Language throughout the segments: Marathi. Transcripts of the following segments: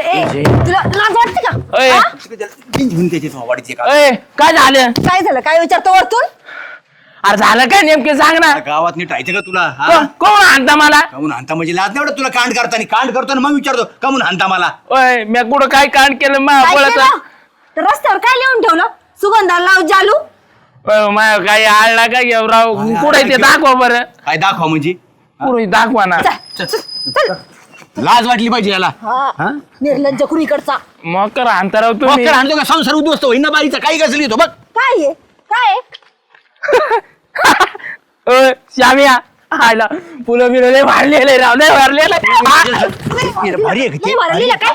ए तुला लाज वाटते का? अय, हा? घेऊन त्याची वाडीचे का अय, काय झालं? काय झालं? काय विचारतो वरतून? अरे झालं काय नेमके? सांग ना. गावात नीट राहायचं का तुला? हा? कोण कोण आणता मला? काहून हाणता म्हणजे लाज नाही वाटत तुला कांड करताना? कांड करताना मग विचारतो काहून हाणता मला? ओय मी कुठं काय कांड केलं? मा काय? तर रस्त्यावर काय लिहून ठेवलं? सुगंधा लाव जालू. माय काही आळला काय राव? काय कुठे ते दाखवा बरं. काय दाखवा म्हणजे? पुढे दाखवा ना. लाज वाटली पाहिजे याला. हा हा? निर्लज्ज कुणीकडचा. मग कर अंतराव मग तुम्ही हाणतो का? संसार उद्ध्वस्त होईन ना बारीचा. काही कसली येतो बघ. काय आहे? काय आहे? ओय, श्यामिया आयला फुलं बिलं लय वाढलेले राव लय वाढलेले भारी आहे का ते? नाही बरं, लिहिलं काय?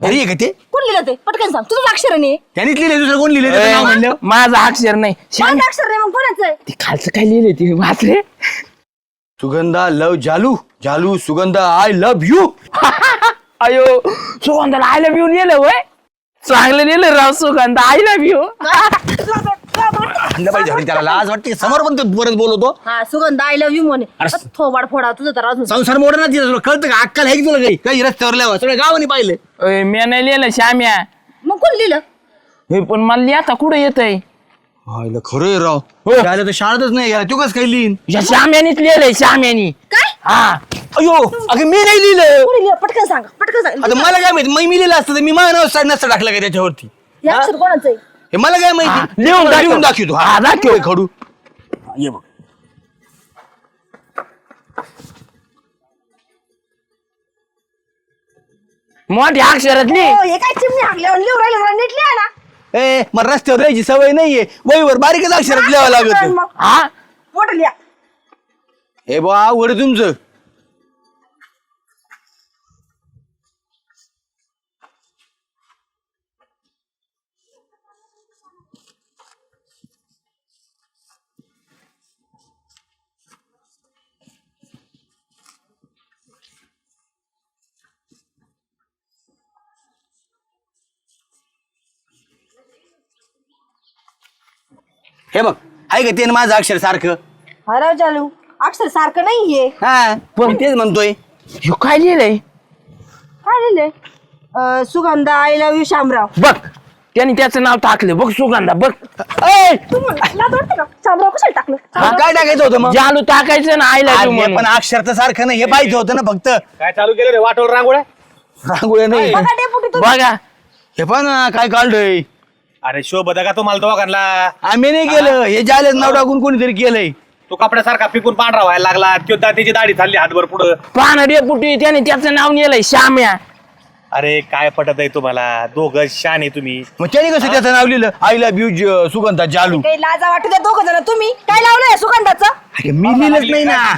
भारी आहे का ते? कोण लिहिलं ते? पटकन सांग. तुझं अक्षर नाही त्यांनीच लिहिले दुसरं कोण लिहिले त्याचं नाव म्हणलं? माझा अक्षर नाही. श्याम माझं अक्षर नाही मग कोणाचं? आहे ते खालचं काय लिहिले ते? वाचले? सुगंधा लव जालू जालू सुगंधा आय लव्ह यू अयो सुगंधाला आय लव्ह यू लिहिलं वय? चांगलं लिहिलं राव सुगंध आय लव्ह यू हाणलं पाहिजे आणि त्याला लाज वाटते. समोर पण तो परत बोलवतो. हा सुगंध आय लव्ह यू म्हणे. अरे. थोबाड फोडा तुझं तर अजून. संसार मोडा ना तिथं. कळतं का? अक्कल आहे की तुला काही? काही रस्त्यावर लावा सगळं गावाने पाहिलं. मी नाही लिहिलं श्याम्या. मग कोण लिहिलं? हे पण मला लिहिता कुठं येतंय? हायला खरं आहे राव. हो. त्याला तर शाळेतच नाही गेला. तू कसं काही लिहिन? या श्याम्यानीच लिहिलंय श्याम्यानी. काय? हा. अयो अगं मी नाही लिहिलं कोणी लिहिलं? पटकन सांग पटकन सांग. आता मला काय माहिती मी मी लिहिलं असतं तर मी माझं नाव साड नसतं टाकलं का त्याच्यावरती? हे अक्षर कोणाचं आहे? हे मला काय हा, माहिती लिहून दाखव. लिहून दाखवतो. हा, दाखव. होय, खडू. ये बघ. मोठ्या अक्षरातली. हो, हे काय चिमणी हागल्यावर लिहून राहिले? मला नीट लिहा ना. ए मग रस्त्यावर राहायची सवय नाहीये. वहीवर बारीकच अक्षरात लिहावं लागत. हा? मोठं लिहा हे बा आहे तुमचं. हे बघ आहे का ते न माझं अक्षर सारखं. हराव चालू. अक्षर सारखं नाहीये. हा पण तेच म्हणतोय. ह्यो काय लिहिलंय? काय लिहिलंय? अं, Sugandha I love you Shamrao. बघ त्याने त्याचं नाव टाकलं. बघ सुगंधा बघ. ऐ, तू म्हण- लाज वाटते का? शामराव कशाला टाकलं? हा, काय टाकायचं होतं मग? जालू टाकायचं ना आईला अरे, पण अक्षर तर सारखं नाही हे पाहिजे होतं ना फक्त. काय चालू केलं रे वाटोळ रांगोळ्या? रांगोळ्या नाही. बघा डेपुटी तुम्ही. बघा. हे पण काय काढलंय. अरे शोभ का तो मला दोघांना? आम्ही नाही केलं. हे? जालेच नाव टाकून कोणीतरी केलंय. तो कपड्यासारखा पिकून पांढरा व्हायला लागला. त्यो दा- त्याची दाढी चालली हातभर पुढं. पाहणं डेपुटी त्याने त्याचं नाव नेलंय श्याम्या. अरे काय पटत आहे तुम्हाला? दोघं शान आहे तुम्ही. मग त्याने कसं त्याचं नाव लिहिलं? आय लव्ह यू सुगंधा जालू. काही लाजा वाटू द्या दोघ जण. तुम्ही काय लावलंय सुगंधाचं? अरे, मी लिहिलंच नाही ना.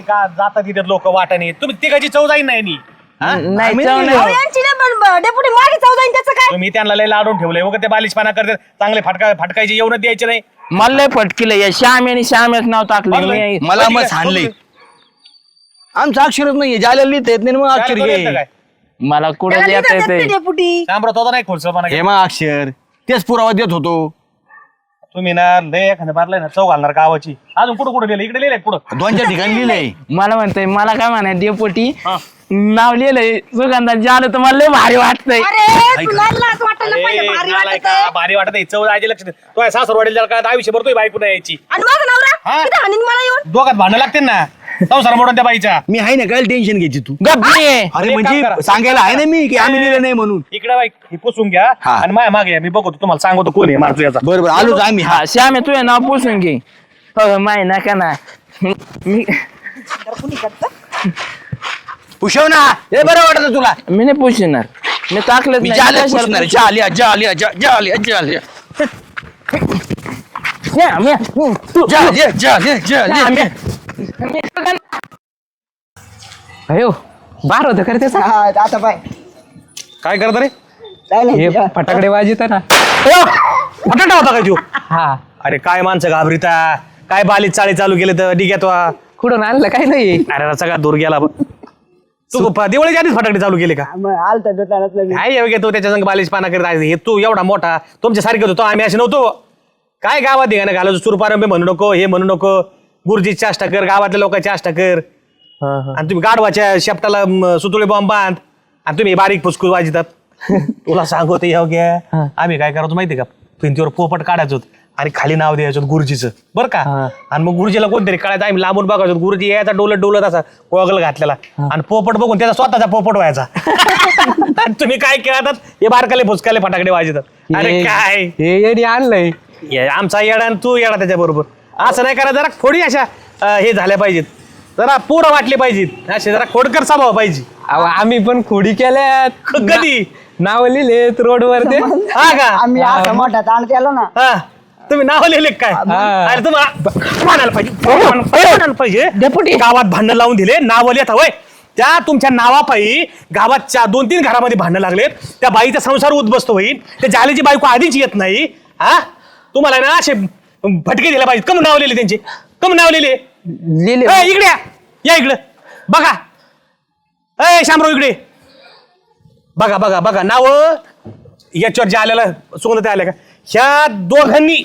का जातात तिथे लोक वाटाने. तुम्ही तिघाची चव जाईन नाही नी. हा? नाही, आम्ही जाऊ लिहिलं. अहो, यांची ना पण डेपुटी मागे जाऊ जाईन त्याचं काय? तुम्ही त्यांना लय लाडून ठेवले वगैरे ते बालिशपणा करतात. चांगले फटका फटकायचे येऊन द्यायचे नाही. मला लय फटकिलं. या श्याम्याने श्याम्याच नाव टाकलं. मी मला मग बघू. आमचं अक्षरच नाहीये. जायला लिहिता येत नाही ना मग अक्षर घे. मला कुठं त्याला लिहिता येत नाही येतंय डेपुटी. शामराव तो नाही खोलसपणा हे मग अक्षर. तेच पुरावा देत होतो. तुम्ही ना लय एखाद्या मारलाय ना चव घालणार गावाची. अजून कुठं कुठं लिहिलं इकडे लिहिलंय कुठं दोन चार ठिकाणी लिहिलंय. मला म्हणतंय मला काय म्हणाय डेपुटी हा. नाव लिहिलंय सुगंधा जालू तर मला लय भारी वाटतंय. अरे तुला लाज वाटायला अरे, पाहिजे भारी वाटत का? भारी वाटत आहे. चव जायचे लक्ष तो सासर वाढेल त्याला काय आयुष्य भरतोय बायको नाही यायची. आणि माझा नवरा? हा? किती हाणीन मला येऊन? दोघात भांडण लागते ना. संसार मोडून त्या बाईच्या मी आहे ना काय टेन्शन घ्यायची तू? गप्पी अरे एक काम म्हणजे. सांगायला आहे ना मी की आम्ही लिहिलं नाही म्हणून. इकडे बाई हे पुसून घ्या. हा. आणि माझ्या मागे या. मी बघतो तुम्हाला सांगतो कोण आहे मारतो याचा. बरोबर आलोच आम्ही. हा हा श्याम्या तुझे नाव पुसून घे. हो माय नका ना. मी पुषव ना. हे बरं वाटत तुला. मी नाही पुसणार मी टाकलं मी जाल्या पुसणार जाल्या जाल्या जा- जाल्या जाल्या जाल्या जाल्या जाल्या अयो बार होतं खरं त्याचा. आता पाय. काय करत रे? हे फटाकडे वाजित ना. फटाटा होता काय तू हा. अरे काय माणसं घाबरिता? काय बालीत चाळी चालू केले तर डिग्यात वा कुठून आणलं? काय नाही. अरे सगळा दूर गेला बघ. तू प- दिवाळीच्या आधीच फटाकडे चालू केले का? काय येऊ तो त्याच्या संग बालिश पाना करीत आहे. हे तू एवढा मोठा तुमच्या सारखे होतो आम्ही असे नव्हतो. काय गावात धिगाणं घालायचो? सुरपारंभे म्हणू नको हे म्हणू नको. गुरुजी चाष्टा कर गावातल्या लोकांची चाष्टा कर. हा, हा. आणि तुम्ही गाडवाच्या शेपटाला म, सुतुळे बॉम्ब बांध. आणि तुम्ही बारीक फुसकूस वाजतात. तुला सांगतो योग्य. आम्ही काय करायचो माहिती का? भिंतीवर पोपट काढायचो. आणि खाली नाव द्यायचो गुरुजीचं. बरं का. आणि मग गुरुजीला कोणतरी काढायचं आम्ही लांबून बघायचो. गुरुजी यायचा डोलत डोलत असा गोगल घातलेला. आणि पोपट बघून त्याचा स्वतःचा पोपट व्हायचा. आणि तुम्ही काय खेळतात? हे बारकाले फुसकाले फटाकडे वाजतात अरे हे- काय? हे येडी आणलंय. ये आमचा येडा आणि तू येडा त्याच्या बरोबर. असं नाही करा जरा थोडी अशा अं, हे झाल्या पाहिजेत. जरा पोरं वाटली पाहिजेत. असे जरा खोडकर स्वभाव पाहिजे. अहो आम्ही पण खोडी केल्यात. कधी? नाव लिहिलेत रोडवर ते हा का? आम्ही असा मोठा ताण केला ना. हा. तुम्ही नाव लिहिले काय? हा. अरे तुम्हाला म्हणायला पाहिजे. म्हणायला पाहिजे डेपुटी. गावात भांडण लावून दिले नाव लिहित हवंय. त्या तुमच्या नावापायी गावात चा दोन तीन घरामध्ये भांडणं लागलेत. त्या बाईचा संसार उद्ध्वस्त होईल. त्या जालेची बायको आधीच येत नाही. हा? तुम्हाला ना असे भटके दिले पाहिजे कम नाव लिहिले त्यांचे. कम नाव लिहिले. लिहिले. ए, इकडे या. या इकडे. बघा. ए शामराव इकडे. बघा बघा बघा. नाव याच्यावर जे आलेलं सुगंध ते आले का? ह्या दोघांनी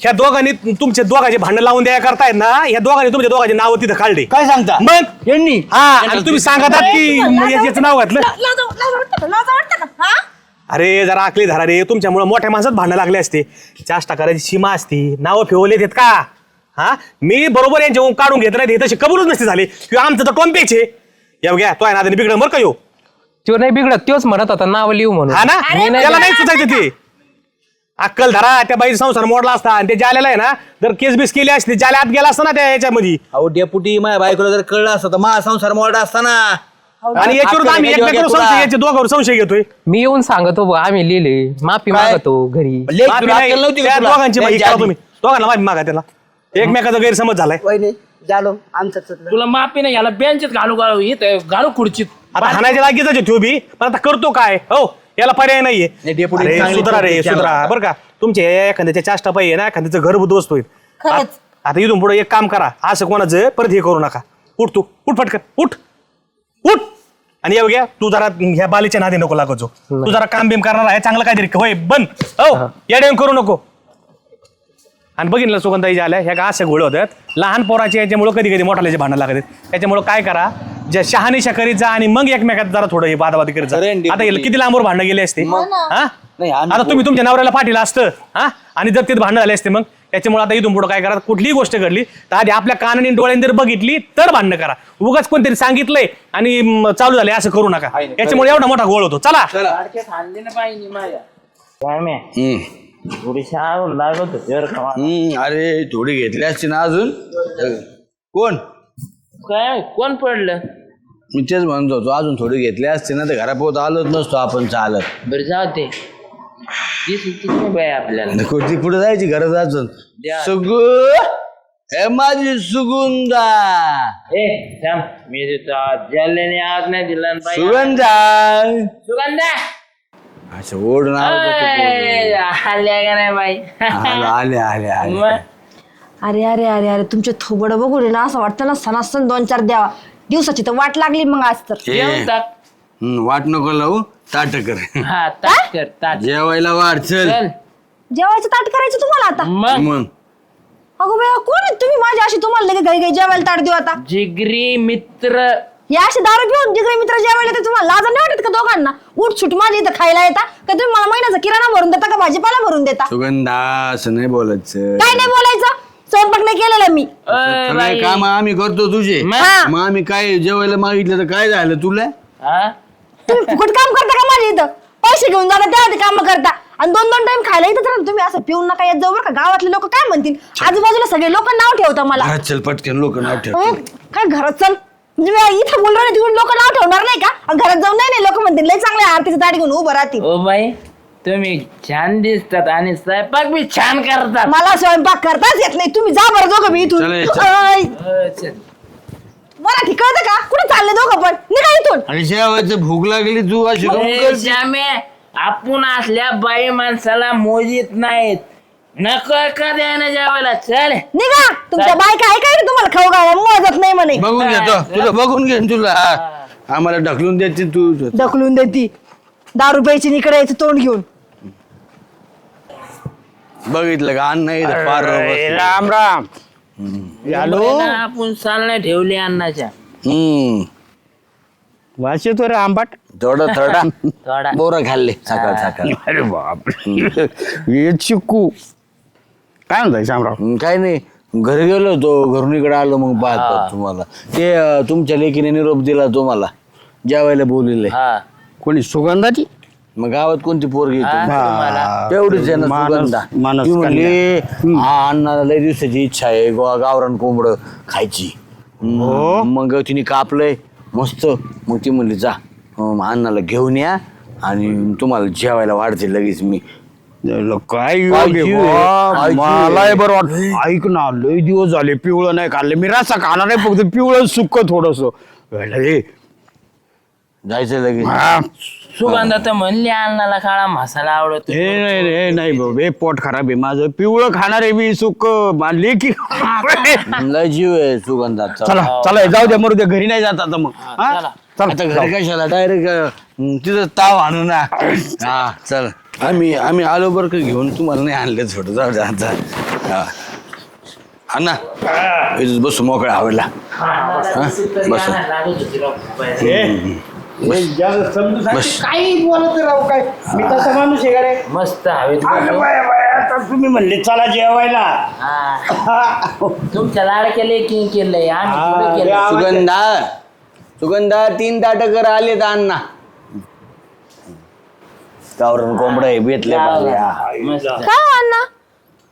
ह्या दोघांनी तुमच्या दोघांचे भांडण लावून द्या करतायत ना. ह्या दोघांनी तुमच्या दोघांचे नाव तिथं काढले. काय सांगता? मग? यांनी? हा आणि तुम्ही सांगतात की म- याचं नाव घातलं. अरे जरा आकली धरा रे. तुमच्यामुळे मोठ्या माणसात भांडणं लागले असते. चाष्टा करायची सीमा असते. नावं फिवले देत का? हा? मी बरोबर यांच्या काढून घेत नाही तसे कबूलच नसते झाले. किंवा आमचं तर टोंपेच आहे. या घ्या तो आहे ना बिघड बरं का यो? तो नाही बिघडत तोच म्हणत होता नाव लिहू म्हणून. हा ना? त्याला नाही सुचायचं ते. अक्कल धरा त्या बाईचा संसार मोडला असता. आणि ते जाल्याला आहे ना जर केस बीस केली असते जाल्या आत गेला असता ना त्या याच्यामध्ये. अहो डेपुटी माझ्या बायकोला जर कळलं असतं तर माझा संसार मोडा असताना आणि याच्यावर आम्ही एकमेकांवर संशय याचे दोघांवर संशय घेतोय. मी येऊन सांगतो बुवा, आम्ही लिहिले. माफी काय? मागतो घरी. माफी नाही, त्या? दोघांची करा आधी. तुम्ही. दोघांना माफी मागा त्याला. एकमेकाचा गैरसमज झालाय. वहिनी झालो आमचं चुकलं. तुला माफी नाही याला बेंचेत घालू घालू इथं घालू खुर्चीत. आता हाणायच्या लागेच तो बी. पण आता करतो काय? हो. याला पर्याय नाहीये. नाही, डेपुटी अरे, चांगली सुधरा रे सुधरा. बरं का? तुमच्या एखाद्याच्या चाष्टा पाहिजे ना एखाद्याचं घर उद्ध्वस्त होईल. खरंच. आता इथून पुढे एक काम करा. असं कोणाचं परत हे करू नका. उठ तू. उठ पटकन. उठ. उठ. आणि येऊ घ्या. तू जरा ह्या बालीच्या नादी नको लागत जो तू जरा काम बिम करणार आहे. चांगलं काहीतरी होय बंद हो या डेम करू नको. आणि बघितलं सुगंधाई ज्या आल्या. ह्या का अशा गोळ होत्यात. लहान पोराचे याच्यामुळे कधी कधी मोठाल्याचे भांडण लागतात. त्याच्यामुळे काय करा? ज्या शहानिशा करीत जा आणि मग एकमेकात जरा थोडं हे बादाबादी करीत जा. आता याला किती लांबवर भांडणं गेले असते? हा? नाही, आम्ही आता तुम्ही तुमच्या नवऱ्याला पाठीला असतं हा? आणि जर तिथे भांडणं झाले असते मग? त्याच्यामुळे आता इथून पुढे काय करा? कुठलीही गोष्ट घडली तर आधी आपल्या कानाने डोळ्यांनी जर बघितली तर भांडणं करा. उगाच कोणतरी सांगितलंय आणि म, चालू झाले असं करू नका. याच्यामुळे एवढा मोठा गोळ होतो. चला. खाल्ली ना पाहिजे माझ्या काय मी हम्म. थोडीशी आवड लागत होती बरं का मला. हम्म, अरे थोडी घेतली असती ना अजून? कोण? काय कोण पडलं? मी तेच म्हणत होतो अजून थोडी घेतली असते ना तर घरापोत आलोच नसतो आपण चालत. बरं जाऊ दे. आपल्याला. कुठे पुढे जायची गरज अजून? द्या. सुगु हे माझी सुगुंदा ए थांब. मी देतो आज. जाल्याने आज नाही दिला ना बाई. सुगंधा. सुगंधा! असं ओढून आलं आल्या का नाही बाई? ते. आले आले आले मग? अरे अरे अरे अरे तुमचे थोबड बघू रे ना असं वाटतं ना सणासण दोन चार द्यावा. दिवसाची तर वाट लागली मग आज तर. हे, टाक वाट नको लावू ताट कर. हा ताट कर ताट. जेवायला वाढ चल. चल. जेवायचं ताट करायचं तुम्हाला आता? मग. मग. अगो बाई कोण आहे तुम्ही? माझ्या अशी तुम्हाला लगे घरी घरी जेवायला ताट देऊ आता. जिगरी मित्र. या अशी दारू घेऊन जिकडे मित्र जेवायला येते तुम्हाला? लाज नाही वाटत का दोघांना? उठ सुट माझी इथं खायला येता. का तुम्ही मला महिन्याचा किराणा भरून देता का भाजीपाला भरून देता? सुगंधा असं नाही बोलायचं. काय नाही बोलायचं? स्वयंपाक नाही केलेला मी. अय, सगळे बाई. काम आम्ही करतो तुझे. मग? मग आम्ही काय जेवायला मागितलं तर काय झालं तुला? हा? तुम्ही फुकट काम करता का माझ्या इथं? पैसे घेऊन जाता तेव्हा ते काम करता. आणि दोन दोन टाइम खायला येतात ना तुम्ही असं पिऊन नका येत जाऊ बरं का. गावातले लोक काय म्हणतील? आजूबाजूला सगळे लोक नाव ठेवता मला. घरात चल पटकन लोक नाव ठेव? काय घरात चल? म्हणजे मी इथं बोललो तिकडून लोक नाव ठेवणार नाही का? आणि घरात जाऊन नाही नाही लोक म्हणतील लय चांगले आरतीचं ताट घेऊन उभं राहतील. O by. तुम्ही छान दिसतात आणि स्वयंपाक बी छान करतात. मला स्वयंपाक करताच येत नाही. तुम्ही जा बरं दोघं मी इथून. चला, चल. चल. मला कळतं का? कुठे चालले दोघं पण? निघा इथून. आणि जेवायचं भूक लागली तू अशी काहून ए, करते? श्यामे आपण असल्या बाई माणसाला मोजीत नाहीत. नको का द्यायला जेवायला. चल. निघा. तुमच्या बायका आहे काय रे तुम्हाला खाऊ घाला. मोजत नाही म्हणे. बघून घेतो. तुला बघून घे ना तुला. हा. आम्हाला ढकलून देते तू. ढकलून देती. दारू प्यायची इकडे यायचं तोंड घेऊन. बघितलं का? अन्न बसलं. राम. राम झालो आपण चालण्या ठेवली अन्नाच्या हम्म. वास येतो रे आंबाट? थोडं थोडा. थोडा. बोरं खाल्ले सकाळ सकाळ. अरे बापरे हे चिक्कू. काय म्हणताय शामराव हम्म, काय नाही. घरी गेलो होतो. घरून इकडे आलो मग पाहत तुम्हाला. ते अं, तुमच्या लेकीने निरोप दिला तुम्हाला. जेवायला बोलिले. हा. कोणी सुगंधाची? मग गावात कोणती पोरगी हा, तुम्ही? तुम्हाला. तेवढीच आहे ना सुगंधा. मानस ती म्हणली "हा, अण्णाला लय दिवसाची इच्छा आहे गोवा गावरान कोंबड खायची. हम्म, मग तिने कापलंय मस्त. मग ती म्हणली जा. अं, अण्णाला घेऊन या आणि तुम्हाला जेवायला वाढते लगेच मी. ल- काय योग आहे. आहे. बरं वाटत ऐक ना लय दिवस झाले पिवळं नाही खाल्लं. मी रसा खाणार नाही फक्त पिवळं सुक्क थोडस. जायचं लगेच. सुगंधा तर म्हणली अन्नाला काळा मसाला आवडतो. हे नाही रे नाही बाबा हे पोट खराब आहे. माझं पिवळं खाणार आहे मी सुक्क मानले की? लय जीव आहे सुगंधाचा चला. चला जाऊ द्या मरू द्या. घरी नाही जात आता मग. हा? चला. चला आता जाऊ. घरी कशाला? डायरेक्ट तिथं ताव आणू ना. हा चल. आम्ही आम्ही आलो बरं का घेऊन. तुम्हाला नाही आणलं छोटं. जाऊ द्या आता. हा. अण्णा इथंच बसू मोकळा आवडला बस. बस. काही बोलत राहू काय? मी तसा माणूस आहे का रे? मस्त हवेत अगं बाय बाय, आता तुम्ही म्हणले चला जेवायला. हा. तुमच्या लाडक्या लेकी केलंय आम्ही थोडं सुगंधा सुगंधा तीन ताटकर आले तर अण्णा. गावरण कोंबड बेतले हा. मस्त. काय हो अण्णा?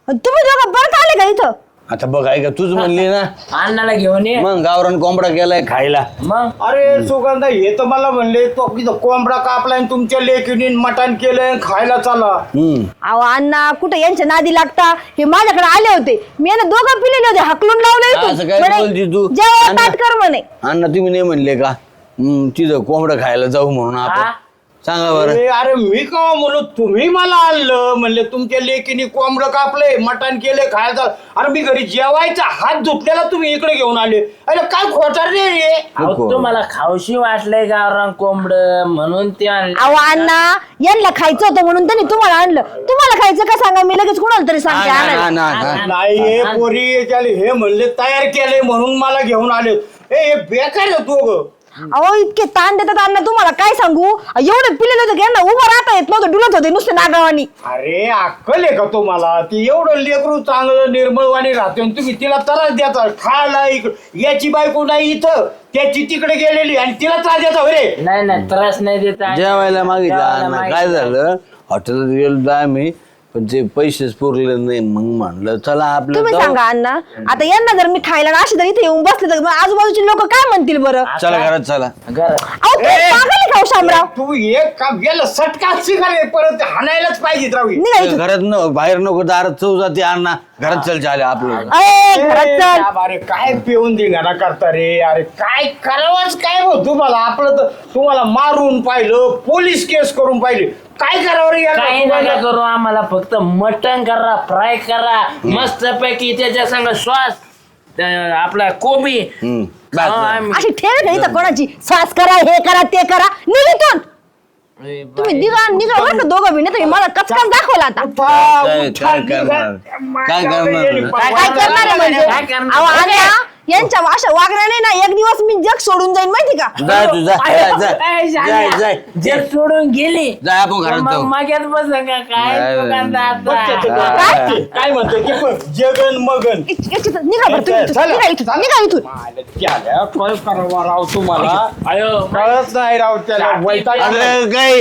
तुम्ही दोघं परत आले का इथं? आता बघ ऐका तूच म्हणली ना. अन्नाला घेऊन ये. मग गावरण कोंबडा केलाय खायला. मग? अरे सुगंधा हे तर मला म्हणले तो इथं कोंबडा कापलाय आणि तुमच्या लेकीने मटण केलंय खायला चला हम्म. अहो अण्णा कुठे यांच्या नादी लागता? हे माझ्याकडे आले होते. मी यांना दोघं पिलेले होते हकलून लावले असं काय बोलती तू? जेव्हा अण्णा. ताट कर म्हणे. अण्णा तुम्ही नाही म्हणले का? हम्म, तिथं कोंबडं खायला जाऊ म्हणून? आपण. सांगा बरं. अरे अरे मी का म्हणलो तुम्ही मला आणलं? म्हणले तुमच्या लेकीने कोंबडं कापलंय मटण केलंय खायला चला अरे मी घरी जेवायचा हात धुतलेला तुम्ही इकडे घेऊन आले. अरे काय खोटार रे रे अहो नको. तुम्हाला खावशी वाटलंय गावरान कोंबड म्हणून ते आणलं. अहो अण्णा यांना खायचं होतं म्हणून त्यांनी तुम्हाला आणलं. तुम्हाला खायचं का सांगा? मी लगेच कुणाला तरी सांगते हा, ना, आणायला. ना, ना, ना. नाही हे पोरी त्याले हे म्हणले तयार केले म्हणून मला घेऊन आले. ए हे बेकार आहे तू ग अहो इतके ताण देतात अण्णा तुम्हाला काय सांगू? एवढे पिलेले होते की यांना उभं राहता येत नव्हतं डुलत होते नुसते नागावानी. अरे अक्कल आहे का तुम्हाला? ती एवढं लेकरू चांगलं निर्मळवाणी राहते आणि तुम्ही तिला त्रास देता. खायला इकडं याची बायको नाही इथं. त्याची तिकडे गेलेली आणि तिला त्रास देता होय रे. नाही नाही त्रास नाही देत. जेवायला मागितलं अण्णा काय. झालं? हॉटेलात गेलो आम्ही. पण ते पैसेच पुरले नाही मग म्हणलं चला आपलं तुम्ही जाऊ. सांगा अण्णा. आता यांना जर मी खायला ना असे तर इथे येऊन बसले तर मग आजूबाजूचे लोक काय म्हणतील बरं? चला घरात चला. घरात. अहो तुम्ही पागल आहे का हो शामराव? तू एक काम गेलं सटकाच शिकारे परत हाणायलाच पाहिजे रावी निघा इथून घरात न बाहेर नको दारात चव जाते अण्णा. घरात चल चाले आपलं अरे घरात चल. अरे काय पिऊन धिंगाणा करता रे? अरे काय करावंच काय हो तुम्हाला? आपलं तर तुम्हाला मारून पाहिलं पोलीस केस करून पाहिली. काय करावं रे काही? नका करू आम्हाला फक्त मटण करा फ्राय करा मस्त पैकी त्याच्या संग श्वास आपला कोबी. हम्म. बस, हा, बस. आम्ही- अशी ठेव नाही इथं कोणाची. सास करा हे करा ते करा. निघितून तुम्ही निघा निघा. बरं का दोघं बी नाही तुम्ही मला कचकन दाखवला आता. काय काय करणार? काय करणार? काय करणार आहे म्हणजे? काय करणार? अहो यांच्या अशा वागण्याने ना एक दिवस मी जग सोडून जाईन माहिती का? जाय तू जाय. जाय, जाय. ए, जाय जाय. जग सोडून गेली. जाय आपण घरात मग जाऊ. माग्यात बस का? काय नाही, दुकानदार बघ त्याचं आता? काय काय म्हणतो की जगन मगन. इच- इच- निघा बरं तुम्ही इथून. चला. निघा इथून. निघा इथून. मायला त्याला काय करावं राव तुम्हाला. कळत नाही राव त्याला. वैताग आला. काय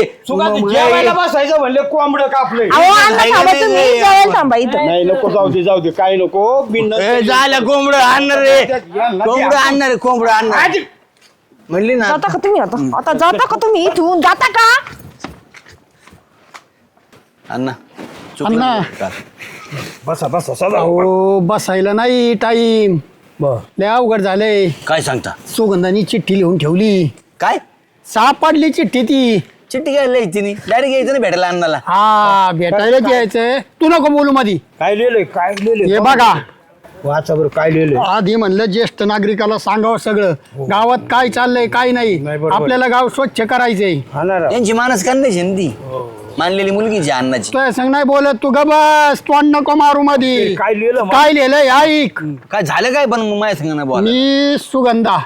जेवायला? बसायचं म्हणले कोंबडं कापले अहो अण्णा नाही, थांबा नाही, तुम्ही नाही, जेवायला थांबा इथं. नाही नको जाऊ दे जाऊ दे. काय नको? बिन झालं कोंबडं आणणार रे. कोंबडं आणणार रे कोंबडं आणणार म्हणली ना. जाता का तुम्ही आता? आता जाता का तुम्ही इथून? जाता का? अण्णा अण्णा. बसा बसा सदा अहो बसायला नाही टाईम. लय अवघड झालंय. काय सांगता? सुगंधानी चिठ्ठी लिहून ठेवली. काय? सापडली चिठ्ठी ती. चिठ्ठी घ्यायला यायची नाही. डायरेक्ट यायचं ना भेटायला अण्णाला हा भेटायला यायचंय. तू नको बोलू मधी. काय लिहिलंय? काय लिहिलंय? हे बघा. वाचा बरं काय लिहिलंय? आधी म्हणलं ज्येष्ठ नागरिकाला सांगावं सगळं. गावात काय चाललंय काय नाही. नाही, बरोबर. आपल्याला गाव स्वच्छ करायचंय. हा ना राव. यांची मानस करण्याची ना ती मानलेली मुलगीची अण्णाची तुझ्या संग नाही बोलत तू ग बस तोंड नको मारू मध्ये काय लिहिलं मग? काय लिहिलंय ऐक. काय झालं काय पण मग माझ्या संग नाही बोला मी सुगंधा.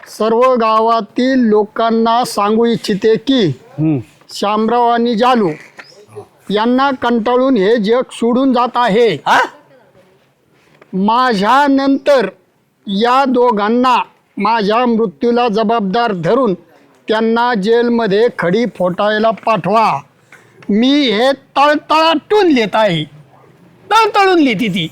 सर्व गावातील लोकांना सांगू इच्छिते की शामराव आणि जालू यांना कंटाळून हे जग सोडून जात आहे. हा? माझ्यानंतर या दोघांना माझ्या मृत्यूला जबाबदार धरून त्यांना जेलमध्ये खडी फोटायला पाठवा. मी हे तळतळाटून लिहित आहे. तळतळून लिहिती ती.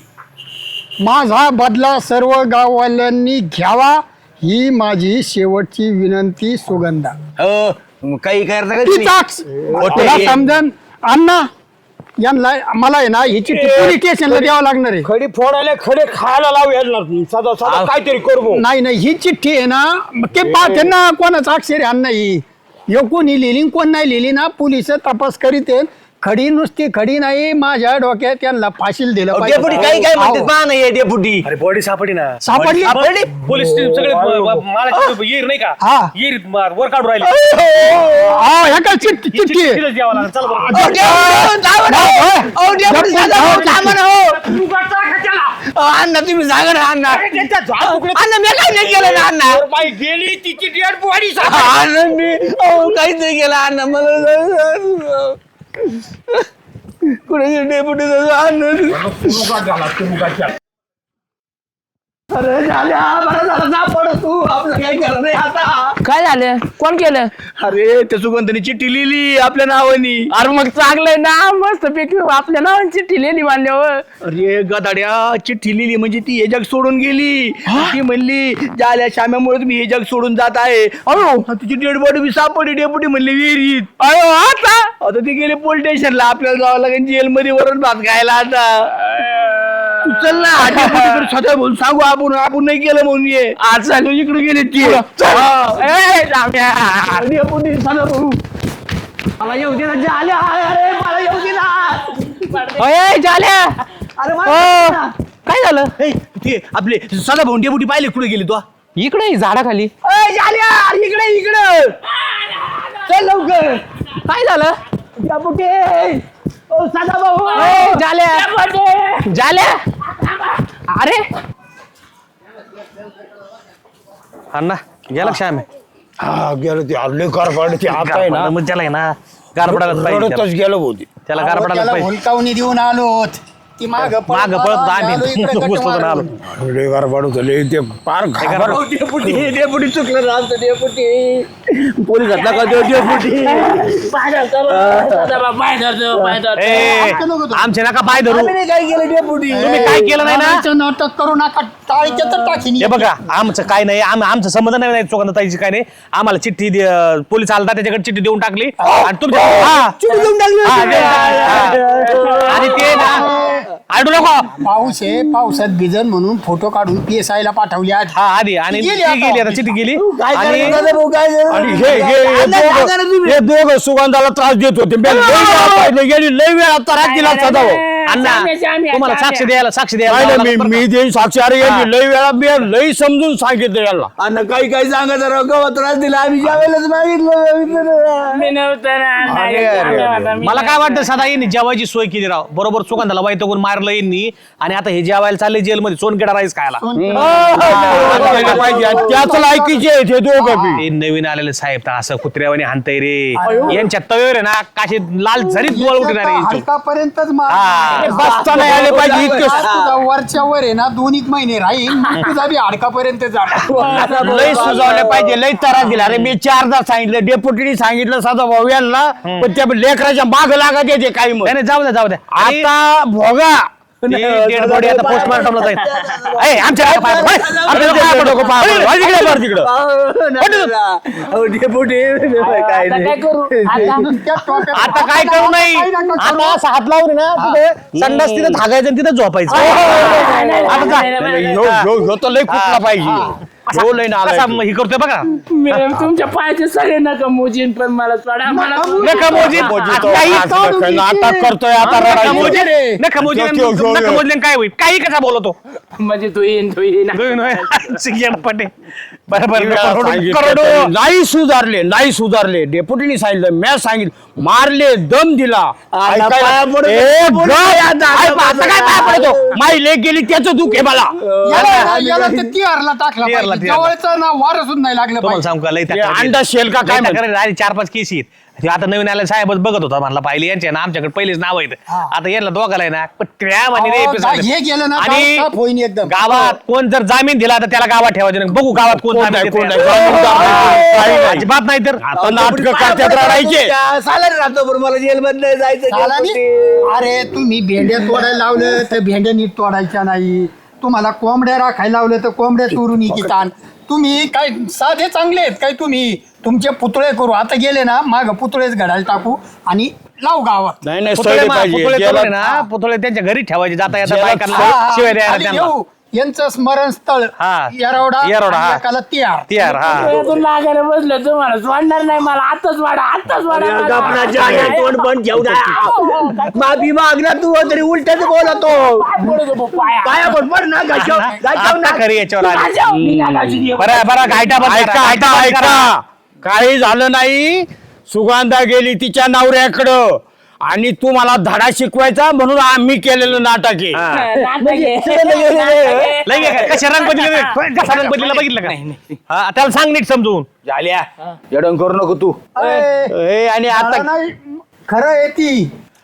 माझा बदला सर्व गाववाल्यांनी घ्यावा ही माझी शेवटची विनंती सुगंधा. हो काही करता का खोटं तुला. समजन? अण्णा यांना मला आहे ना ही चिठ्ठी पोलीस स्टेशनला द्यावं लागणार आहे? खडी फोडायला खडे खायला लावू यायला सदा सदा काहीतरी करू. नाही नाही ही चिठ्ठी आहे ना ते पाहते ना कोणाचा अक्षर आहे अण्णा ही कोणी लिहिली आणि कोण नाही लिहिली ना पोलीस तपास करीत आहेत. खडी नुसती खडी नाही माझ्या डोक्यात त्यांना फाशील दिलं अहो, डेपुटी काही काय म्हणते पहा ना हे डेपुटी. अरे बॉडी सापडी ना. सापडली? सापडली? पोलीस सगळे मला येर नाही का? हा. येर वर काढून राहिले. हा. ह्या काय चिठ्ठी. चिठ्ठी आहे. तिथेच द्यावं लागेल. चल बरं. अहो, डेपुटी, ना, हो. अहो, डेपुटी, सांगा ना, हो, थांबा ना, हो. अहो, अण्णा तुम्ही सांगा ना अण्णा. अण्णा मी काही नाही केलं ना अण्णा. बाई गेली तिची डेड बॉडी अण्णा मी अहो काहीच नाही केलं अण्णा मला कुठे डेपुटी अण्णा अरे झाल्या बरं झालं. सापड तू. आपलं काही केलं नाही आता. काय झालं? कोण केलं? अरे त्या सुगंधनी चिठ्ठी लिहिली आपल्या नावानी. अरे मग चांगलंय ना. मस्त पैकी आपल्या नावांची चिठ्ठी मान्यवर अरे गदाड्या चिठ्ठी लिहिली म्हणजे ती हे जग सोडून गेली. ती म्हणली जाल्या शाम्यामुळे तुम्ही हे जग सोडून जात आहे. अहो तुझी डेड बॉडी बी सापडली डेपुटी म्हणली विहिरीत. अयो आता? आता ते गेले पोलीस स्टेशनला आपल्याला जावं लागेल जेलमध्ये वरण भात खायला आता. चल ना डेपुटीकडे स्वतः बोलून सांगू आपण आपण नाही केलं म्हणून ये. आज सांगू इकडे गेले ती. हा. डेपुटी सदा भाऊ. मला येऊ दे ना जाल्या. अरे मला येऊ दे ना. अय, झाल्या अरे. काय झालं? ए, ते आपले सदा भाऊ डेपुटी पाहिले कुठे गेले तो? इकडे झाडाखाली. अय, जाल्या. इकडे इकडे. चल लवकर. काय झालं? डेपुटी. झाल्या. अरे. अण्णा गेला श्याम? हा गेलो ते आता आहे ना. मग त्याला आहे ना गार पडायला पाहिजे रडतच त्याला. गेलो होती त्याला गार पडायला त्याला पाहिजे. हुलकावणी देऊन आलोत. ती माग माग पळत आम्ही घुसलो आलो लय कारपाड होतं लय ते पार घाबर डेपुटी डेपुटी चुकलं ना आमचं डेपुटी. पोलीस हातला का डेपुटी? आमचे नका पाय धरू. आम्ही नाही काय केलं डेपुटी? तुम्ही काय केलं नाही ना? करू नका टाळीच्या तर टाकीन हे बघा आमचं काय नाही आम आमचं संबंध नाही नाही सुगंधताईची काय नाही. आम्हाला चिठ्ठी दे- पोलीस आलता त्याच्याकडे चिठ्ठी देऊन टाकली. आणि तुमच्या हा. चिठ्ठी देऊन टाकली. हा, होती. हा. आणि ते ना आडू नको. पाऊस आहे पावसात भिजन म्हणून फोटो काढून पी एस आय ला पाठवले आज हा आधी. आणि गेली आता. गेली आता चिठ्ठी गेली. काय आणि करायचं दादा भाऊ, काय करायचं? आणि हे हे हे अण्णा, सांगा ना दोघं तुम्ही. हे दोघं सुगंधाला त्रास देत होते. मी लय वेळा पाहिलं, गेली लय वेळा त्रास दिला तुम्हाला साक्ष द्यायला साक्ष नाही द्यायला नाही, मी देईन साक्षी अरे यांनी लय वेळा मी लय समजून सांगितलं याला अण्णा काही काही सांगा जरा गवत त्रास दिला आम्ही ज्या वेळेलाच मागितलं मी नव्हतं ना नाही, अरे, अरे, झालं अरे. आता मी मला काय वाटतं सदा यांनी जेवायची सोय केली राव बरोबर सुगंधाला वैतगून मारलं यांनी आणि आता हे जेवायला चालले जेलमध्ये सोनकेडा राईस खायला पाहिजे आणि त्याच लायकीचे आहेत हे दोघं बी नवीन आलेले साहेब तर असं कुत्र्यावाने हाणतय रे यांच्या तवेवर आहे ना काशी लाल झरीत बोल उठणार आहे. हलकापर्यंतच हा. बसता नाही आले पाहिजे इतकं. तुझा वरच्या वर आहे ना दोन एक महिने राहील तुझा बी हाडकापर्यंत जाणार लय सुजावले पाहिजे लय त्रास दिला. अरे मी चारदा सांगितलं डेप्युटीने सांगितलं सदा भाऊ यांना पण त्या लेकराच्या माग लागत येते काही मग नाही नाही, जाऊ द्या जाऊ द्या आणि आता भोगा. पोस्टमार्टमला जाईल ए, आमच्या आमच्या पडू पाय- काय आता काय करू आता आता काय करू नाही आता असं हात लावून ना तिथे संडास तिथे थागायचं आणि तिथे झोपायचं आता जा. ह्यो- ह्यो- ह्यो तर लय कुठला पाहिजे कसा. म- हे करतोय बघा. मी तुमच्या पायाचे सगळे नका मोजीन पण मला सोडा मला नका मोजी मोजी तो काही आज नका- नाटक करतोय आता नका रडायचं. नका मोजी. मोजले काय होईल? काही कसा बोलतो? म्हणजे तू येईन तू येईन. पटे बरोबर करोडो सांगितलं करोडो तरी नाही सुधारले नाही सुधारले. डेप्युटीने सांगितलं मॅच सांगितलं मारले दम दिला. ऐकायला- ए, गप! ऐक, आता काय पाया पडतो? माई लेक गेली त्याचं दुःख आहे मला. याला याला ते तिहारला टाकला तिहारला, पाहिजे. तिहारला. जवळचं ना वारं सुद्धा नाही लागलं तुम्हाला पाहिजे सांगू का लई ते तक्रारी अंडा शेल का लई काय? तक्रारी आधी चार पाच केस आहेत ते आता नवीन आल्या साहेबच बघत होता म्हणला पाहिले यांचे ना आमच्याकडे पहिलेच नाव आहेत आता यांना दोघाला आहे ना पटक्या म्हणे रे अहो, episode. हे गेलं ना, आणि गाव साफ होईन एकदम. गावात कोण जर जामीन दिला तर त्याला गावात ठेवायचे नाही बघू गावात कोण कोण जामीन नाही, देतंय. कोण नाही, कोण नाही. काही नाही. अजिबात नाही तर आता नाटक करतात रडायचे सालानी, अरे तुम्ही भेंड्या तोडायला लावलं तर भेंड्या नीट तोडायच्या नाही तुम्हाला कोंबड्या राखायला लावलं तर कोंबड्या चोरून इकितान तुम्ही काय साधे चांगले आहेत काय तुम्ही तुमचे पुतळे करू. आता गेले ना माग पुतळेच घडायला टाकू आणि लावू गावात. नाही नाही पुतळे सगळे मा- पाहिजे. पुतळे ज्याला- करून आहे ना पुतळे त्यांच्या घरी ठेवायचे. जाता येता ज्याला- बायकांना. शिवाय द्यायला खाली त्यांना. घेऊ. यांचं स्मरण स्थळ हा. येरवडा येरवडा, हा. आणि एकाला तिहार तियार हा तू लागायला बसलं तुम्हाला सोडणार नाही मला आताच वाडा आताच वाडा मला. आपला जागा तोंड बंद ठेवू द्या माफी मागला तू तरी उलटच बोलतो पडू दे पाया. पाया पण पड ना ना. खरी याच्यावर आली. बरं बरं बंद करा, ऐका बंद करा. ऐका काही झालं नाही सुगंधा गेली तिच्या नवऱ्याकडं आणि तू मला धडा शिकवायचा म्हणून आम्ही केलेलं नाटक आहे. काय कशा रंग बदलले कसा रंग बदलला बघितलं का? हा, त्याला सांग नीट समजून. झाल्या येडण करू नको तू. ए, आणि आता खरं आहे ती.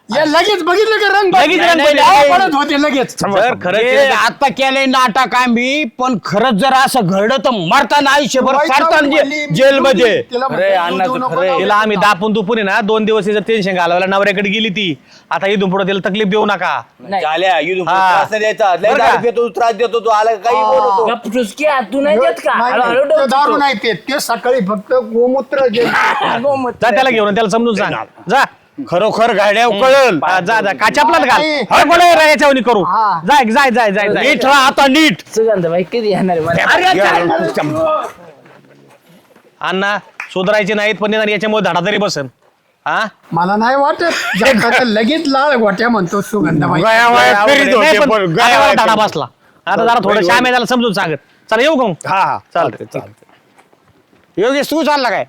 या लगेच बघितलं का रंग लगेच रंग नाही, बदलले. नाही, पडत होते लगेच. खरंच केलं- आता केलंय नाटक आम्ही पण खरंच जर असं घडलं तर मरताना आयुष्यभर सरताना लावून जे- जेलमध्ये. तिला अरे म्हणते, अण्णाचं देऊ नको, खरंय. देऊ तिला आम्ही दापून दुपून आहे ना दोन दिवस तिचं टेन्शन घालवलं नवऱ्याकडे गेली ती. आता इथून पुढे तिला तकलीफ देऊ नका. झाल्या इथून हा. त्रास नाही द्यायचा. लय बरं का? दारू पितो, त्रास देतो तू आला काही बोलतो गप ठुसक्या, तू नाही देत का? नाही, ते दारू डोकं नाही ते सकाळी फक्त गोमूत्र जे जा त्याला घेऊन त्याला समजून सांग. जा. खरोखर गाड्या कळल. हा, जा जा. काचापलाच घाल. नाही. हळगोळे रे याच्यावनी करू? हा. जाय जाय जाय जाय जाय. नीट राहा आता नीट. सुगंधबाई कधी येणार आहे मला? अण्णा सुधारायचे नाहीत पण निदान याच्यामुळे धडा तरी बसन हा? मला नाही वाटत. लगेच लाल गोट्या म्हणतो सुगंधाबाई गया वयात फिरीत होते, नाही, पण पण गया आता वयात धडा बसला. आता जरा थोडं श्याम त्याला समजून सांगत. चला येऊ का मग? हा हा. चालतंय चालतंय योगेश तू चालला काय?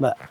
बरं.